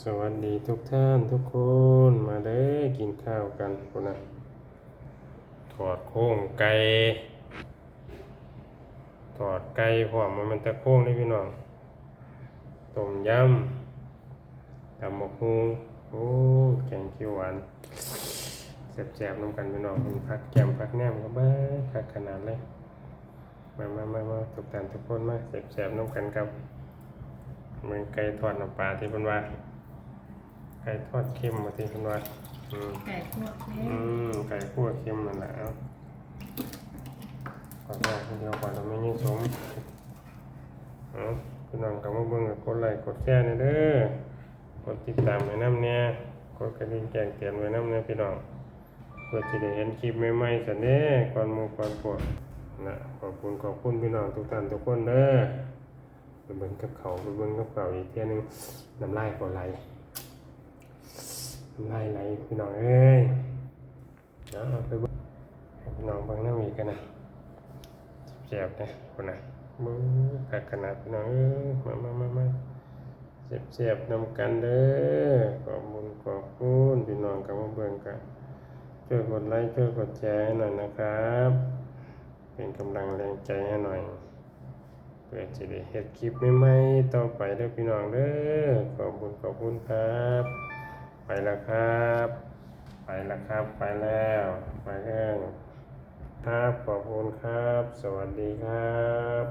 สวัสดีทุกท่านทุกคนมาเด้กินข้าวกันคนนะถอดโค้งไก่ถอดไก่พร้อมมันมันตะโค้งนี่พี่น้องต้มยำตำหมกฮูโอ้แกงเขียวหวานแซ่บๆน้ำกันพี่น้องมีผักแกมผักแนมก็บ้าผักขนาดเลยมามามามาทุกท่านทุกคนมาแซ่บๆน้ำกันครับเมือนไก่ทอดน้ำปลาที่เพิ่นว่า ไก่ทอดเค็มมาที่คุณว่าอืมไก่พวกนี้อืมไก่คั่วเค็มนั่นแหละเอาก่อนแรกเดียวก่อนเราไม่ยิ่งสมเอาพี่น้องกับมาเบิ่งกับกดไลค์กดแชร์นี่เด้อกดติดตามไว้น้ำเนี่ยกดกระดิ่งแจ้งเตือนไว้น้ำเนี่ยพี่น้องเพื่อจะได้เห็นคลิปใหม่ๆสันเด้ก่อนหมูก่อนปวดนะขอบคุณขอบคุณพี่น้องทุกท่านทุกคนเด้อไปเบิ่งกับเขาวไปเบิ่งกับเขาวอีกเที่ยหนึงน้ำลายก็ไหล ไล่ไล่พี่น้องเอ้ยเดี๋ยวเอาไปบ้พี่น้องบิ่งน้ำอีกกันนะเจ็บๆนะคนนะมือกัดขนาดพี่น้องเอ้ยมามามามาเจ็บเจ็บๆนำกันเด้อขอบคุญขอบคุณพี่น้องกับมาเบิ่งกันช่วยกดไลค์ช่วยกดแชร์หน่อยนะครับ เป็นกำลังแรงใจให้หน่อยเพื่อจะได้เฮ็ดคลิปใหม่ๆต่อไปเด้อพี่น้องเด้อขอบคุณขอบคุณครับ แล้วครับ ไปแล้วครับ ไปแล้ว ไปแล้วครับขอบคุณครับ สวัสดีครับ